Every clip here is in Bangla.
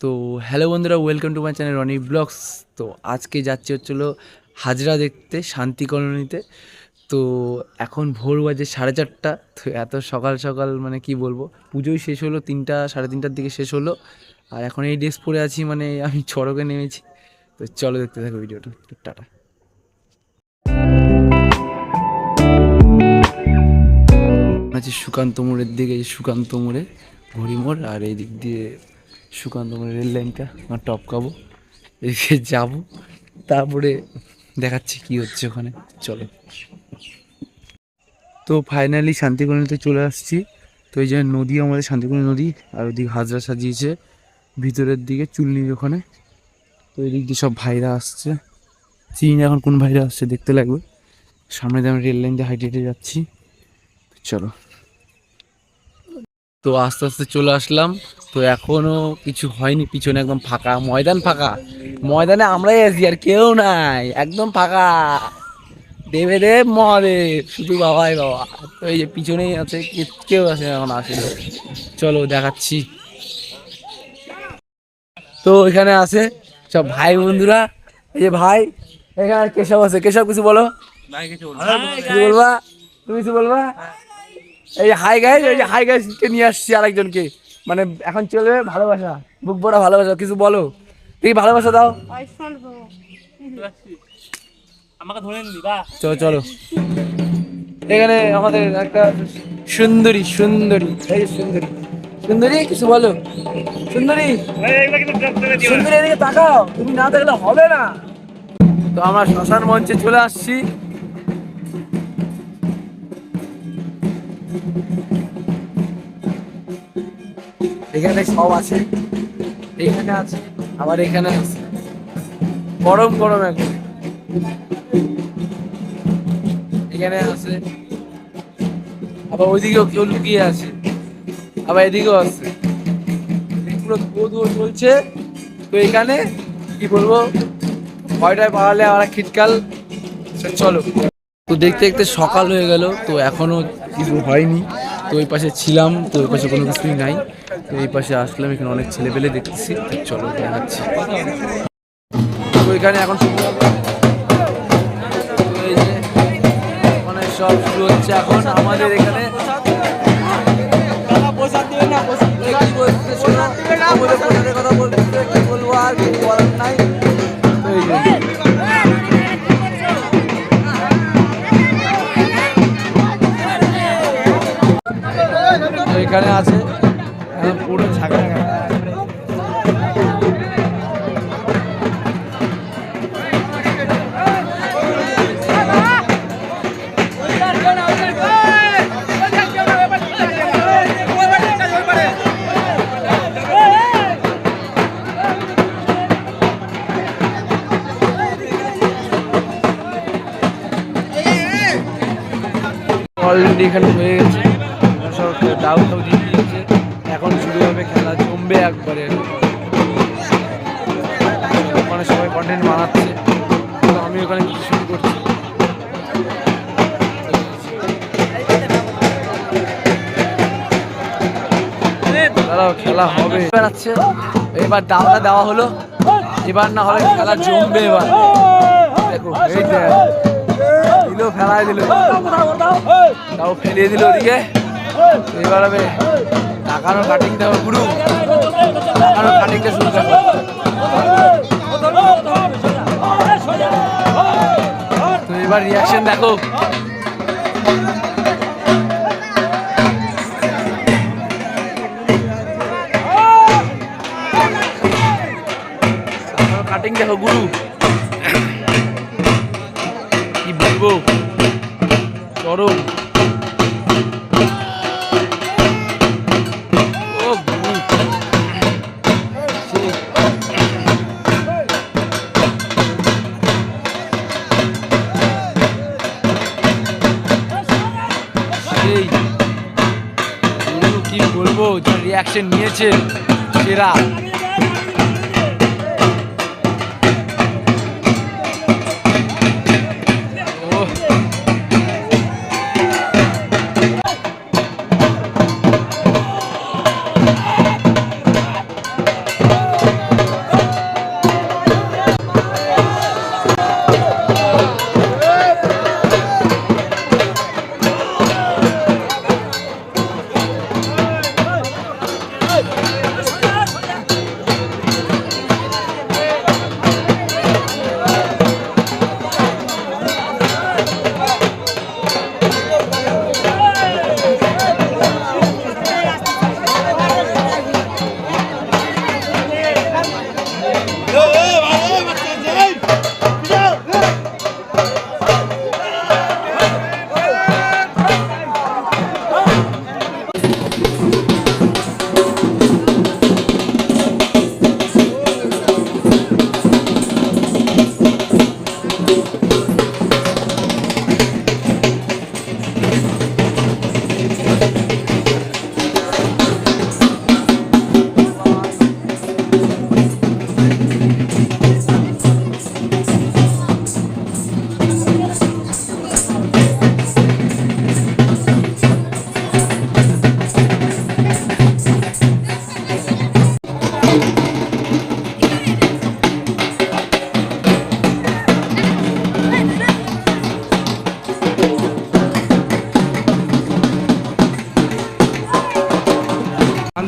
তো হ্যালো বন্ধুরা welcome to my channel Roni vlogs তো আজকে যাচ্ছি হচ্ছিল হাজরা দেখতে, শান্তি কলোনিতে। তো এখন ভোর বাজে সাড়ে চারটা, তো এত সকাল সকাল মানে কি বলব, পুজোই শেষ হলো, তিনটা, সাড়ে তিনটার দিকে শেষ হলো। আর এখন এই ড্রেস পরে আছি মানে আমি চড়কে নেমেছি। তো চলো দেখতে থাকো ভিডিওটা টাটা। আছে সুকান্ত মোড়ের দিকে সুকান্ত মোড়ে ঘড়ি মোড়, আর এই দিক দিয়ে সুকান্ত মোড়ের রেল লাইনটা আমার টপকাবো এদিকে যাব, তারপরে দেখাচ্ছি কি হচ্ছে ওখানে। চলো। তো ফাইনালি শান্তিকরণীতে চলে আসছি। তো এই যে নদী, আমাদের শান্তিকরণী নদী, আর ওদিকে হাজরা সাজিয়েছে। ভিতরের দিকে চুল্লির ওখানে। তো এদিক দিয়ে সব ভাইরা আসছে। চিনি এখন কোন ভাইরা আসছে, দেখতে লাগবে। সামনে দিয়ে আমি রেল লাইন দিয়ে হাইটে হেঁটে যাচ্ছি চলো। তো আস্তে আস্তে চলে আসলাম। তো এখনও কিছু হয়নি পিছনে একদম ফাঁকা। ময়দান ফাঁকা। ময়দানে আমরাই আছি আর কেউ নাই। একদম ফাঁকা। দেবে দেব মহাদেব। শুধু বাবাই বাবা। তো এই যে পিছনেই আছে কে- কেউ আছে এখন আসে চলো দেখাচ্ছি। তো এখানে আছে সব ভাই বন্ধুরা। এই যে ভাই এখানে কেশব আছে। কেশব কিছু বলো। কিছু বলবা? তুমি কিছু বলবা? এই হাই গাইজ এই যে হাই গাইজকে নিয়ে আসছি আরেকজনকে। মানে এখন চলবে ভালোবাসা। বুক ভরা ভালোবাসা কিছু বলো? তুমি ভালোবাসা দাও। আমাকে ধরে নিলি বা। চলো চলো। এখানে আমাদের একটা সুন্দরী সুন্দরী এই সুন্দরী। সুন্দরী কিছু বলো? সুন্দরী সুন্দরী এদিকে তাকাও। তুমি না দেখলে হবে না। তো আমরা শ্মশান মঞ্চে চলে আসছি। এখানে সব আছে। এখানে আছে, আবার এখানে আছে। গরম গরম এখন। এখানে আছে। আবার ওইদিকেও কেউ লুকিয়ে আছে। আবার এদিকেও আছে। পুরো ধুয়ো চলছে। তো এখানে, কি বলব ভয়টায় পাওয়ালে আমরা শীতকাল চলো। তো দেখতে দেখতে সকাল হয়ে গেল। তো এখনও কিছু হয়নি। তো ওই পাশে ছিলাম, তো ওই পাশে কোনো কিছুই নাই। তো এই পাশে আসলাম, এখানে অনেক ছেলে পেলে দেখতেছি চলো দেখাচ্ছি। তো এখানে এখন মানে সব শুরু হচ্ছে এখন। আমাদের এখানে এই কি বলতে কথা কি বলব আর কিছু বলার নাই। এখানে আছে। পুরো ঝাঁকা অলরেডি এখানে হয়ে গেছে। সব ডাউ টাউ দিয়ে দিয়েছে এখন শুরু হবে খেলা, জমবে একবারে। ওখানে সবাই কন্টেন্ট বানাচ্ছে। তো আমি ওখানে কিছু শুরু করছি। দাঁড়াও, খেলা হবে। বেড়াচ্ছে। এবার দাওটা দেওয়া হলো। এবার না হলে খেলা জমবে এবার। দেখো, এই দিল, ফেলাই দিল। তাও ফেলিয়ে দিল ওদিকে। এবার হবে টাকানো কাটিংটা হবে গুরু। টাকানো কাটিংটা শুরু করব। তো এবার রিয়াকশন দেখো। কাটিং চরম। কি বলব? যে রিয়াকশন নিয়েছে সেরা।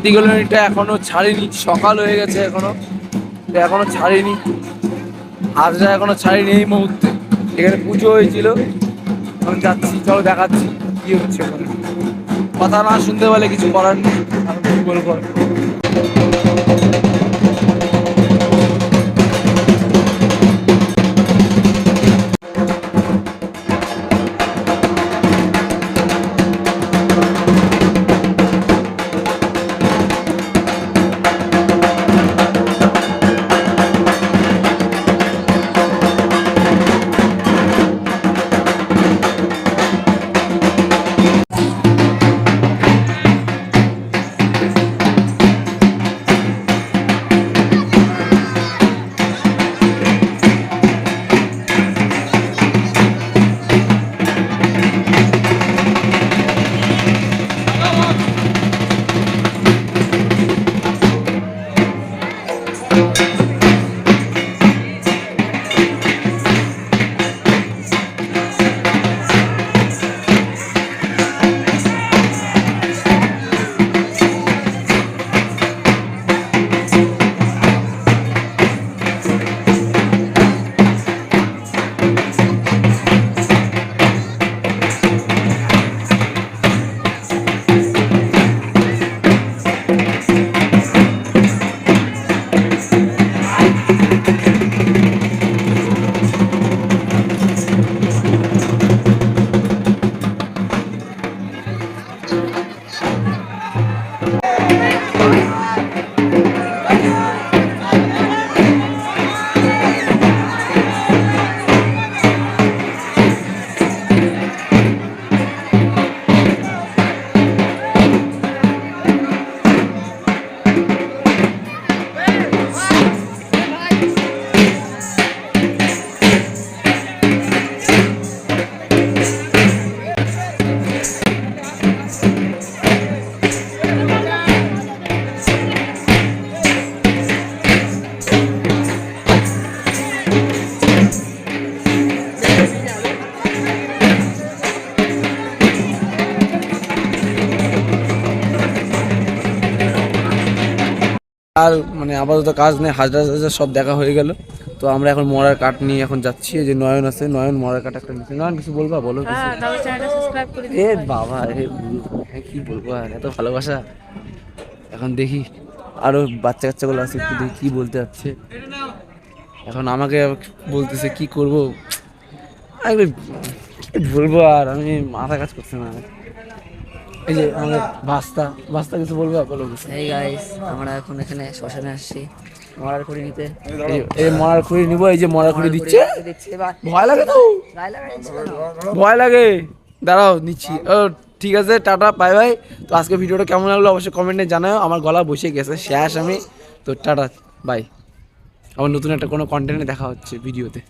শান্তি কলোনিটা এখনও ছাড়িনি, সকাল হয়ে গেছে এখনও। তো এখনও ছাড়িনি হাজরা এখনও ছাড়িনি এই মুহূর্তে। এখানে পুজো হয়েছিল আমি যাচ্ছি, চলো দেখাচ্ছি কি হচ্ছে কথা না শুনতে পারলে কিছু করার নেই আমি কি বলব আর? মানে আপাতত কাজ নেই হাজার হাজার সব দেখা হয়ে গেল। তো আমরা এখন মরার কাঠ নিয়ে এখন যাচ্ছি যে নয়ন আছে নয়ন মরার কাঠ একটা নিচ্ছে নয়ন কিছু বলবা? বলো হ্যাঁ এ বাবা এ হ্যাঁ কি বলব আর এত ভালোবাসা। এখন দেখি আরও বাচ্চা কাচ্চাগুলো আছে একটু দেখি কি বলতে যাচ্ছে। এখন আমাকে বলতেছে কি করব? বলব আর আমি মাথা কাজ করছে না। এই যে আমাদের বাস্তা বাস্তা কিছু বলব? বলো কিছু। এই গাইস আমরা এখন এখানে শ্মশানে আসছি। মরার নিতে। এই এই মরার খুঁড়ি নিবো এই যে মরার খুঁড়ি দিচ্ছে। লাগে তো? ভয় লাগে দাঁড়াও নিচ্ছি। ও ঠিক আছে টাটা বাই বাই। তো আজকে ভিডিওটা কেমন লাগল অবশ্যই কমেন্টে জানাও। আমার গলা বসে গেছে শেষ আমি। তো টাটা বাই। আবার নতুন একটা কোনো কন্টেন্টে দেখা হচ্ছে ভিডিওতে।